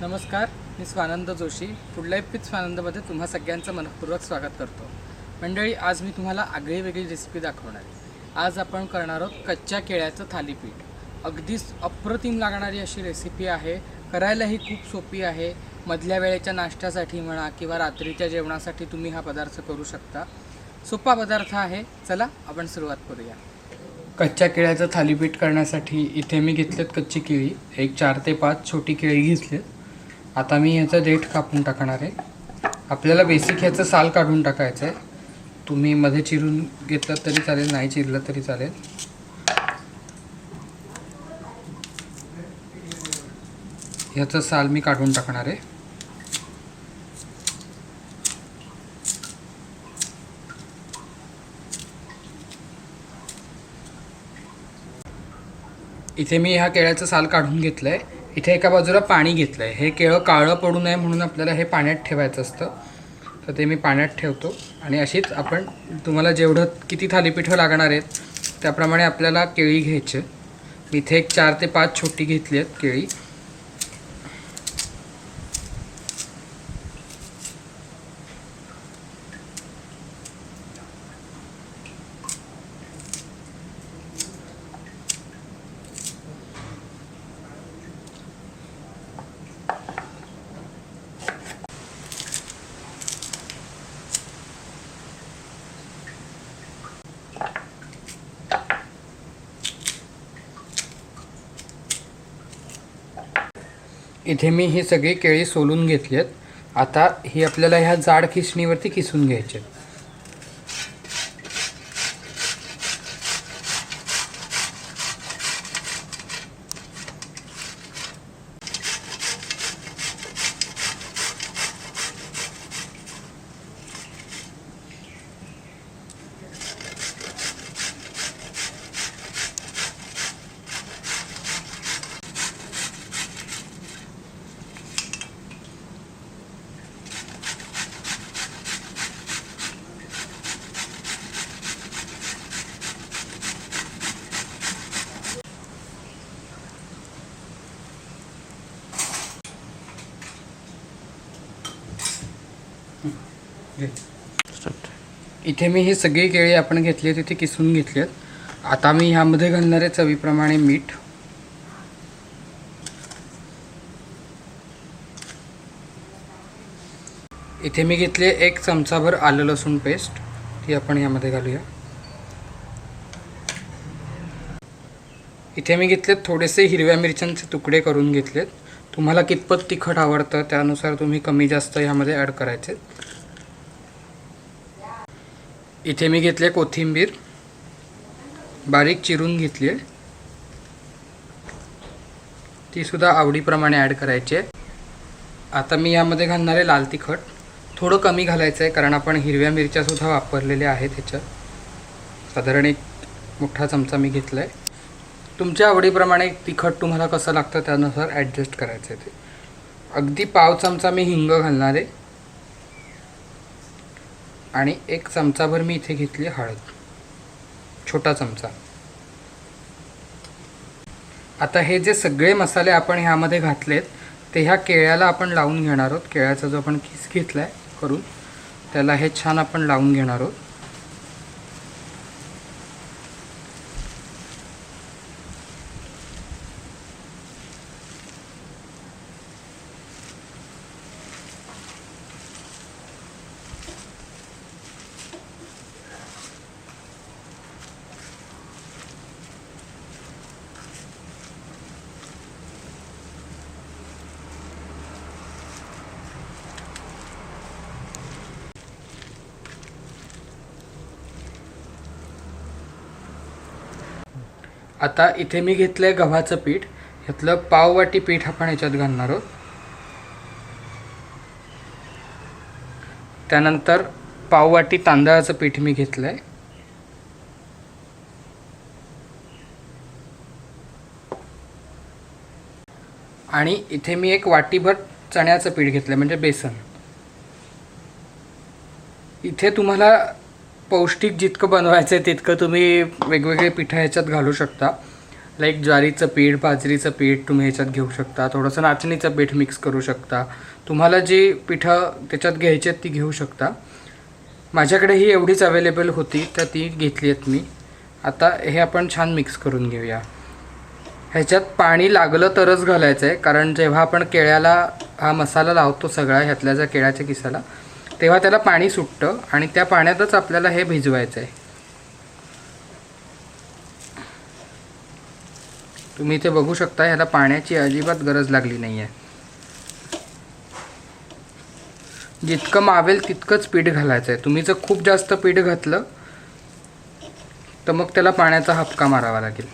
नमस्कार मी Swanand Joshi. Food life with स्वानंदमध्ये तुम्हा सगळ्यांचं मनपूर्वक स्वागत करतो. मंडळी आज मी तुम्हाला आगळी वेगळी रेसिपी दाखवणार आहे. आज आपण करणार आहोत कच्च्या केळ्याचं थालीपीठ. अगदीच अप्रतिम लागणारी अशी रेसिपी आहे. करायलाही खूप सोपी आहे. मधल्या वेळेच्या नाश्त्यासाठी म्हणा किंवा रात्रीच्या जेवणासाठी तुम्ही हा पदार्थ करू शकता. सोपा पदार्थ आहे. चला आपण सुरुवात करूया. कच्च्या केळ्याचं थालीपीठ करण्यासाठी इथे मी घेतलेत कच्ची केळी. एक चार ते पाच छोटी केळी घेतलीत. आता मी ह्याचं देठ कापून टाकणार आहे. आपल्याला बेसिक ह्याचं साल काढून टाकायचं आहे. तुम्ही मध्ये चिरून घेतलं तरी चालेल नाही चिरलं तरी चालेल. ह्याचं साल मी काढून टाकणार आहे. इथे मी ह्या केळ्याचं साल काढून घेतलं आहे इथे एका बाजूला पाणी घेतलं आहे हे केळं काळं पडू नये म्हणून आपल्याला हे पाण्यात ठेवायचं असतं. तर ते मी पाण्यात ठेवतो. आणि अशीच आपण तुम्हाला जेवढं किती थालीपीठं लागणार आहेत त्याप्रमाणे आपल्याला केळी घ्यायचे. मी इथे एक चार ते पाच छोटी घेतली आहेत केळी. इथे मी ही सगळी केळी सोलून घेतली आहेत आता ही आपल्याला ह्या जाड खिसणीवरती किसून घ्यायची आहेत. इथे मी ही सगळी केळी आपण घेतली तिथे किसून घेतली आता मी ह्यामध्ये घालणारे चवीप्रमाणे मीठ. इथे मी घेतली एक चमचाभर आलं लसूण पेस्ट. ती आपण यामध्ये घालूया. इथे मी घेतलेत थोडेसे हिरव्या मिरच्यांचे तुकडे करून घेतलेत. तुम्हाला कितपत तिखट आवडतं त्यानुसार तुम्ही कमी जास्त यामध्ये ॲड करायचे. इथे मी घेतले कोथिंबीर. बारीक चिरून घेतली. आहे तीसुद्धा आवडीप्रमाणे ॲड करायची. आहे आता मी यामध्ये घालणारे लाल तिखट थोडं कमी घालायचं आहे कारण आपण हिरव्या मिरच्यासुद्धा वापरलेल्या आहेत ह्याच्यात. साधारण एक मोठा चमचा मी घेतला आहे तुमच्या आवडीप्रमाणे तिखट तुम्हाला कसं लागतं त्यानुसार ॲडजस्ट करायचं आहे ते. अगदी पाव चमचा मी हिंग घालणार. आहे आणि एक चमचाभर मी इथे घेतली हळद. छोटा चमचा. आता हे जे सगळे मसाले आपण ह्यामध्ये घातलेत ते ह्या केळ्याला आपण लावून घेणार आहोत. केळ्याचा जो आपण किस घेतला आहे करून त्याला हे छान आपण लावून घेणार आहोत. आता इथे मी घेतलं आहे गव्हाचं पीठ. ह्यातलं पाववाटी पीठ आपण ह्याच्यात घालणार आहोत. त्यानंतर पाववाटी तांदळाचं पीठ मी घेतलं आहे आणि इथे मी एक वाटीभर चण्याचं पीठ घेतलं म्हणजे बेसन. इथे तुम्हाला पौष्टिक जितकं बनवायचं आहे तितकं तुम्ही वेगवेगळे पिठं ह्याच्यात घालू शकता. लाईक ज्वारीचं पीठ बाजरीचं पीठ तुम्ही ह्याच्यात घेऊ शकता. थोडंसं नाचणीचं पीठ मिक्स करू शकता. तुम्हाला जी पिठं त्याच्यात घ्यायची आहेत ती घेऊ शकता. माझ्याकडे ही एवढीच अवेलेबल होती तर ती घेतली आहेत मी. आता हे आपण छान मिक्स करून घेऊया. ह्याच्यात पाणी लागलं तरच घालायचं आहे कारण जेव्हा आपण केळ्याला हा मसाला लावतो सगळा ह्यातल्या ज्या केळ्याच्या किसाला तेव्हा त्याला पाणी सुटतं आणि त्या पाण्यातच आपल्याला हे भिजवायचं आहे तुम्ही इथे बघू शकता ह्याला पाण्याची अजिबात गरज लागली नाही आहे जितकं मावेल तितकंच पीठ घालायचं आहे तुम्ही जर खूप जास्त पीठ घातलं तर मग त्याला पाण्याचा हपका मारावा लागेल.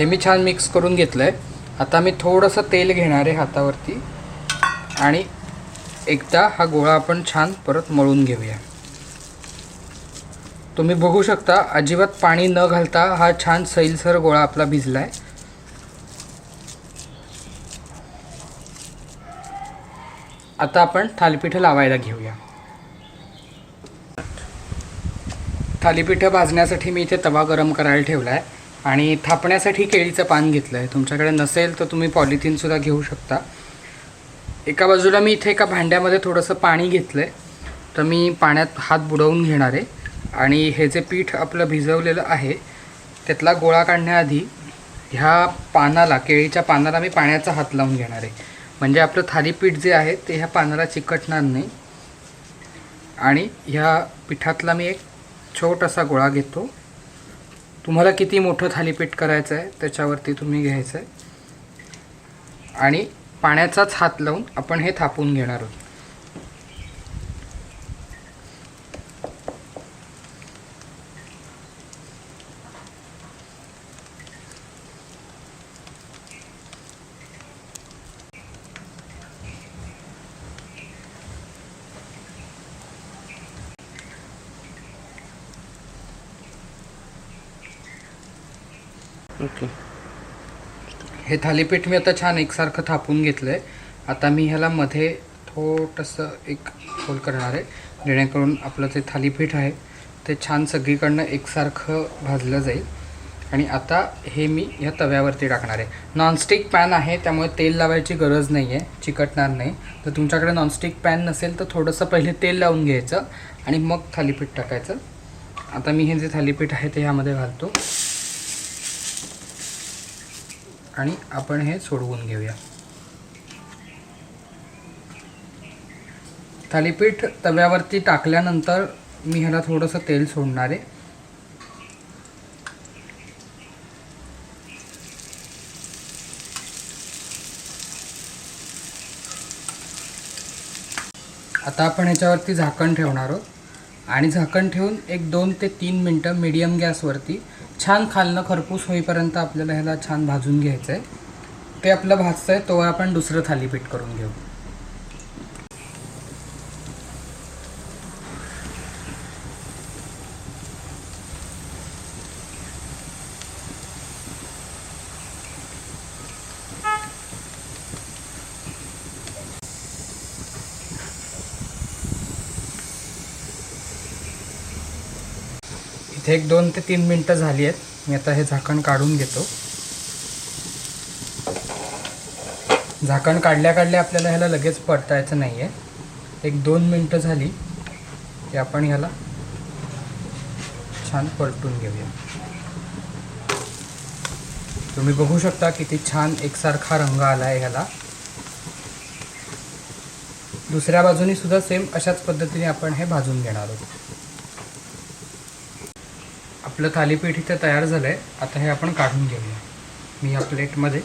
हे मी छान मिक्स करून घेतलं आहे आता मी थोडंसं तेल घेणार आहे हातावरती. आणि एकदा हा गोळा आपण छान परत मळून घेऊया. तुम्ही बघू शकता अजिबात पाणी न घालता हा छान सैलसर गोळा आपला भिजला आहे आता आपण थालीपीठं लावायला घेऊया. थालीपीठं भाजण्यासाठी मी इथे तवा गरम करायला ठेवला आहे आणि थापण्यासाठी केळीचं पान घेतलं आहे तुमच्याकडे नसेल तर तुम्ही पॉलिथिनसुद्धा घेऊ शकता. एका बाजूला मी इथे एका भांड्यामध्ये थोडंसं पाणी घेतलं आहे तर मी पाण्यात हात बुडवून घेणार आहे. आणि हे जे पीठ आपलं भिजवलेलं आहे त्यातला गोळा काढण्याआधी ह्या पानाला केळीच्या पानाला मी पाण्याचा हात लावून घेणार आहे. म्हणजे आपलं थालीपीठ जे आहे ते ह्या पानाला चिकटणार नाही. आणि ह्या पिठातला मी एक छोटासा गोळा घेतो. तुम्हाला किती मोठं थालीपीठ करायचं आहे त्याच्यावरती तुम्ही घ्यायचं आहे. आणि पाण्याचाच हात लावून आपण हे थापून घेणार आहोत. ओके. हे थालीपीठ मी आता छान एकसारखं थापून घेतलं आहे आता मी ह्याला मध्ये थोडंसं एक होल करणार आहे. जेणेकरून आपलं जे थालीपीठ आहे ते छान सगळीकडनं एकसारखं भाजलं जाईल. आणि आता हे मी ह्या तव्यावरती टाकणार आहे. नॉनस्टिक पॅन आहे त्यामुळे तेल लावायची गरज नाही आहे चिकटणार नाही. तर तुमच्याकडे नॉनस्टिक पॅन नसेल तर थोडंसं पहिले तेल लावून घ्यायचं आणि मग थालीपीठ टाकायचं. आता मी हे जे थालीपीठ आहे ते ह्यामध्ये घालतो. आणि आपण हे सोडवून घेऊया. थालीपीठ तव्यावरती टाकल्यानंतर मी ह्याला थोडंसं तेल सोडणार आहे. आता आपण ह्याच्यावरती झाकण ठेवणार आहोत. आणि झाकण ठेवून एक दोन ते तीन मिनटं मीडियम गॅसवरती छान खालनं खरपूस होईपर्यंत आपल्याला ह्याला छान भाजून घ्यायचं आहे ते आपलं भाजतं आहे तोवर आपण दुसरं थालीपीठ करून घेऊ. एक दोन ते तीन मिनटं झाली आहेत. मी आता हे झाकण काढून घेतो. झाकण काढल्या काढल्या आपल्याला ह्याला लगेच परतायचं नाही आहे एक दोन मिनटं झाली की आपण ह्याला छान परतून घेऊया. तुम्ही बघू शकता किती छान एकसारखा रंग आला आहे ह्याला. दुसऱ्या बाजूनी सुद्धा सेम अशाच पद्धतीने आपण हे भाजून घेणार आहोत. आपलं थालीपीठ इथे तयार झालं आहे आता हे आपण काढून घेऊया. मी या प्लेटमध्ये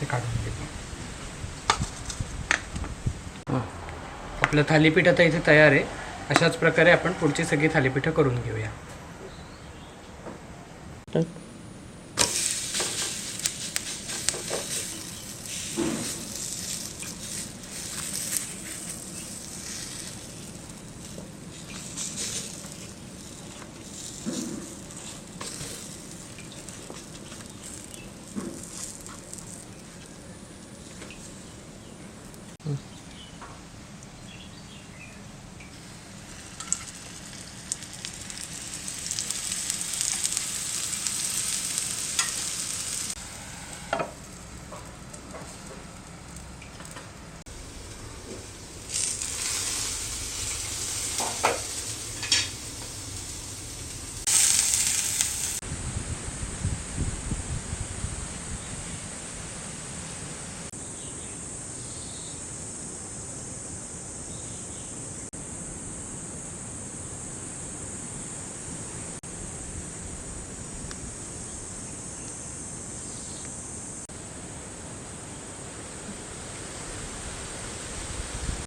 ते काढून घेतो. आपलं थालीपीठ आता इथे तयार आहे. अशाच प्रकारे आपण पुढची सगळी थालीपीठं करून घेऊया.